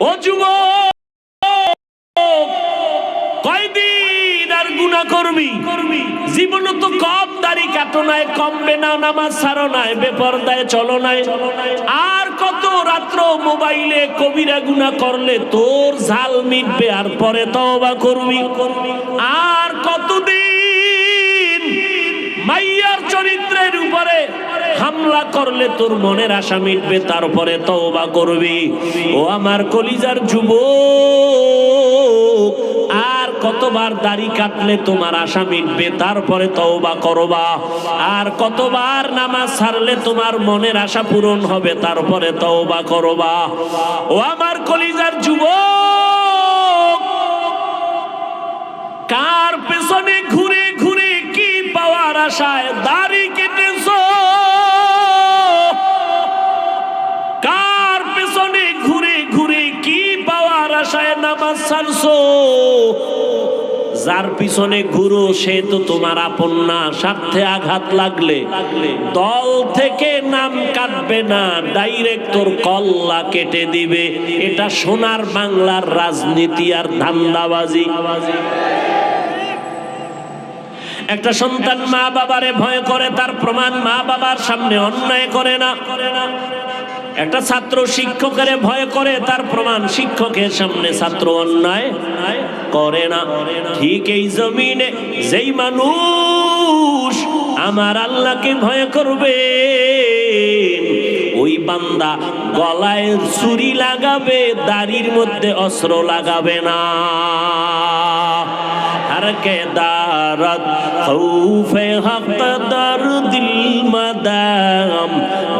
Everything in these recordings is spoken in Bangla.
ও যুব কয়দিন আর গুণা করবি জীবন তো কম, দাড়ি কাটো নাই, কমবে না, নামাজ ছাড়ো নাই, বেপরদায় চলো নাই। আর কত রাত্র মোবাইলে কবিরা গুণা করলে তোর ঝাল মিটবে, আর পরে তওবা করবি। আর কতদিন মাইয়ার চরিত্রের উপরে হামলা করলে তোর মনের আশা মিটবে, তারপরে তওবা করবি। ও আমার কলিজার যুব আর কতবার দাড়ি কাটলে তোমার আশা মিটবে, তারপরে তওবা করবা। আর কতবার নামাজ ছাড়লে তোমার মনের আশা পূরণ হবে, তারপরে তওবা করবা। ও আমার কলিজার যুবক, কার পেছনে ঘুরে ঘুরে কি পাওয়ার আশায় দাড়ি যার পিছনে ঘুরো, সে তো তোমার আপন না। স্বার্থে আঘাত লাগলে দল থেকে নাম কাটবে না ডাইরেক্ট তোর কল্লা কেটে দিবে। এটা সোনার বাংলার রাজনীতি আর ধান্দাবাজি। একটা সন্তান মা বাবারে ভয় করে, তার প্রমাণ মা বাবার সামনে অন্যায় করে না। একটা ছাত্র শিক্ষকের ভয় করে, তার প্রমাণ শিক্ষকের সামনে ছাত্র অন্যায় করে না। ঠিক এই জমিনে যেই মানুষ আমার আল্লাহকে ভয় করবে, ওই বান্দা গলায় ছুরি লাগাবে, দাড়ির মধ্যে অস্ত্র লাগাবে না। در کے دارت خوف حق در دل مدام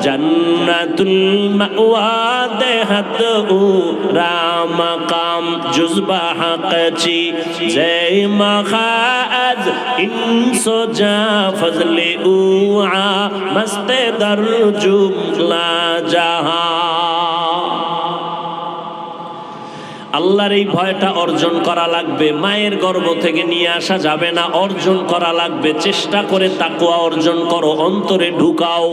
جنت المعوا دہت اورا مقام جزبہ حق چی زی مخاعد انسو جا فضل اوعا مست در جملہ جہاں আল্লাহর এই ভয়টা অর্জন করা লাগবে, মায়ের গর্ভ থেকে নিয়ে আসা যাবে না, অর্জন করা লাগবে। চেষ্টা করে তাকুয়া অর্জন করো, অন্তরে ঢুকাও।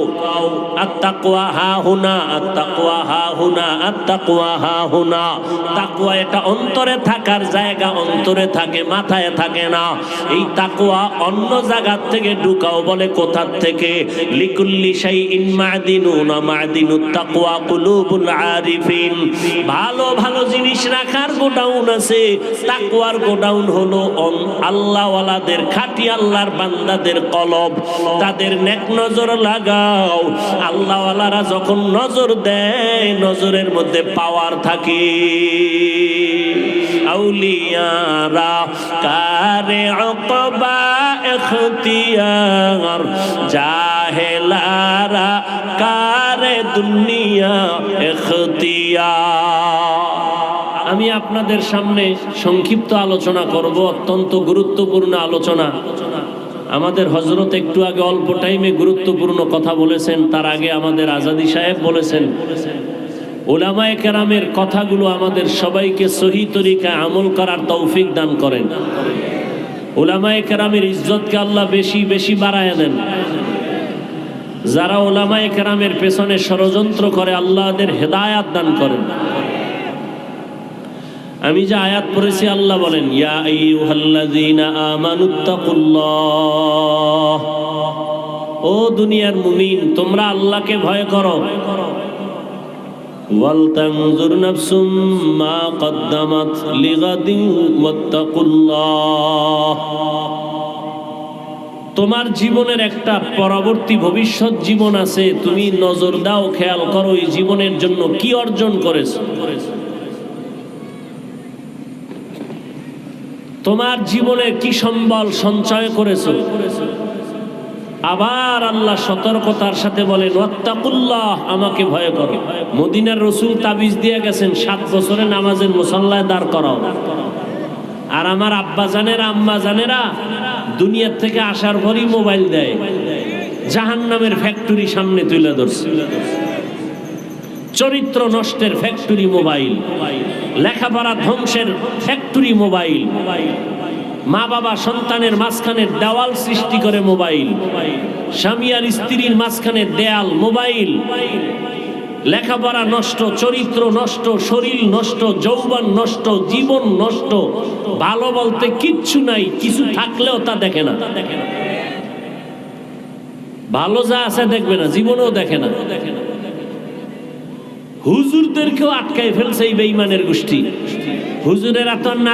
আত্মাকুয়া হা হুনা আত্মাকুয়া হা হুনা আত্মাকুয়া হা হুনা। তাকুয়া এটা অন্তরে থাকার জায়গা, অন্তরে থাকে, মাথায় থাকে না। এই তাকুয়া অন্য জায়গার থেকে ঢুকাও বলে কোথার থেকে? লিকুল্লি শাই ইন মাদিনুনা, মাদিনুত তাকুয়া কুলুবুল আরিফিন। ভালো ভালো জিনিস রাখ রাখার গোডাউন আছে তাকুয়ার গোডাউন হলো আল্লাহওয়ালাদের খাটি আল্লাহর বান্দাদের কলব। তাদের নেক নজর লাগাও। আল্লাহওয়ালারা যখন নজর দেয়, নজরের মধ্যে পাওয়ার থাকে। আউলিয়ারা, কারে অকবা এখতিয়ার, জাহেলারা, কারে দুনিয়া এখতিয়ার। আমি আপনাদের সামনে সংক্ষিপ্ত আলোচনা করব, অত্যন্ত গুরুত্বপূর্ণ আলোচনা। আমাদের হজরত একটু আগে অল্প টাইমে গুরুত্বপূর্ণ কথা বলেছেন, তার আগে আমাদের আজাদি সাহেব বলেছেন ওলামায় কেরামের কথাগুলো আমাদের সবাইকে সহি তরিকায় আমল করার তৌফিক দান করেন। ওলামায় কেরামের ইজ্জতকে আল্লাহ বেশি বেশি বাড়ায় দেন। যারা ওলামায় কেরামের পেছনে ষড়যন্ত্র করে, আল্লাহদের হেদায়াত দান করেন। আমি যে আয়াত পড়েছি, আল্লাহ বলেন, ইয়া ও দুনিয়ার মুমিন, তোমরা আল্লাহকে ভয় করো। কদ্দামাত তোমার জীবনের একটা পরবর্তী ভবিষ্যৎ জীবন আছে, তুমি নজর দাও, খেয়াল করো, এই জীবনের জন্য কি অর্জন করেছ? তোমার জীবনে কি সম্বল সঞ্চয় করেছ? আবার আল্লাহ সতর্কতার সাথে বলেন আমাকে ভয় করো। মদিনার রসুল তাবিজ দিয়ে গেছেন, সাত বছরে নামাজের মুসল্লায় দাঁড় করাও। আর আমার আব্বা জানেরা, আম্মা জানেরা, দুনিয়ার থেকে আসার পরই মোবাইল দেয়। জাহান নামের ফ্যাক্টরি সামনে তুলে ধরছে। চরিত্র নষ্টের ফ্যাক্টরি মোবাইল লেখাপড়া ধ্বংসের ফ্যাক্টরি মোবাইল মা বাবা সন্তানের মাঝখানে দেওয়াল সৃষ্টি করে মোবাইল স্বামী আর স্ত্রীর মাঝখানে দেয়াল মোবাইল লেখাপড়া নষ্ট, চরিত্র নষ্ট, শরীর নষ্ট, যৌবন নষ্ট, জীবন নষ্ট, ভালো বলতে কিচ্ছু নাই, কিছু থাকলেও তা দেখে না। ভালো যা আছে দেখবে না, জীবনেও দেখে না। হুজুরদেরকেও আটকায় ফেলছে এই বেইমানের গোষ্ঠী। হুজুরের তো না